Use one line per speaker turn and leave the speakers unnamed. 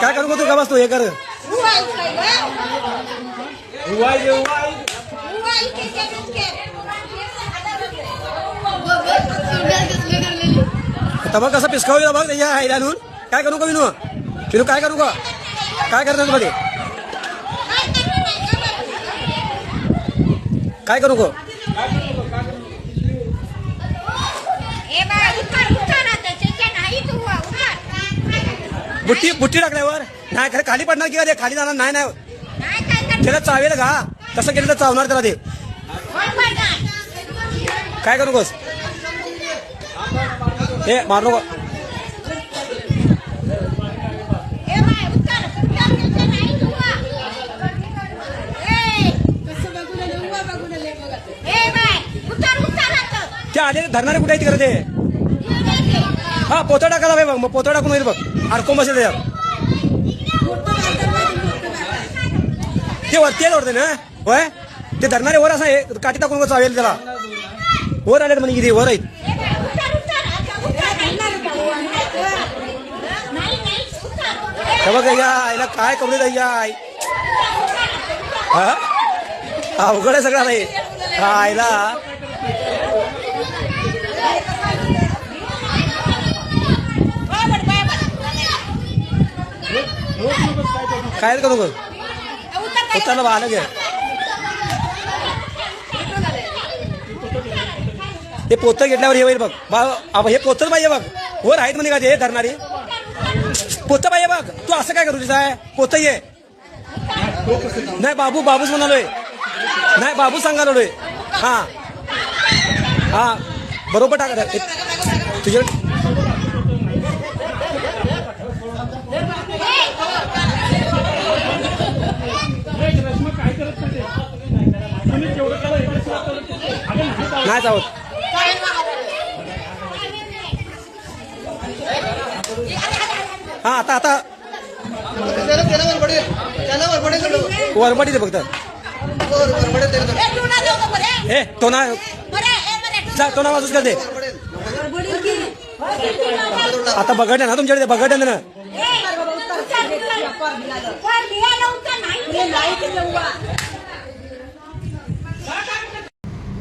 काय करू का तू? का बसतो? हे कर. तबा कसा पिसकावला बघ त्याच्या आई घालून काय करू का विनू? विनू काय करू का काय करतो मध्ये? काय करू का बुट्टी बुट्टी टाकल्यावर नाही खरं खाली पडणार की अरे ते खाली जाणार? नाही नाही. त्याला चावेल का? तसं केलं तर चावणार त्याला ते. काय करू नकोस? हे मारू नको. ते आले धरणारे कुठे आहेत तिकडे ते? हा पोतं टाकायला पाहिजे बघ मग पोतं टाकून होईल बघ. अडकून बसेल त्याच्यात ते वरती ओढते ना? होय? ते धरणारे वर असं आहे, काठी टाकून चावेल त्याला. वर आले म्हणजे किती वर आहेत. हे बघ या आईला काय करू दे या आई. हा? अवघड आहे सगळं नाही हा. काय करू नको उतरलं बा आलं गे ते पोतं घेतल्यावर हे होईल बघ. बा हे पोतच पाहिजे बघ. वर आहेत म्हणजे का ते धरणारी? पोतं पाहिजे बघ. तू असं काय करू तुझं आहे? पोतं ये. नाही बाबू बाबूच म्हणालोय. नाही बाबू सांगालोय हा. हा. बरोबर टाका. तुझ्या नाही जावत हा आता आता. वरबडी दे फक्त. हे तो ना जा तो ना वाजूच कर दे. आता बघड आहे ना. तुमच्याकडे बघड आहे ना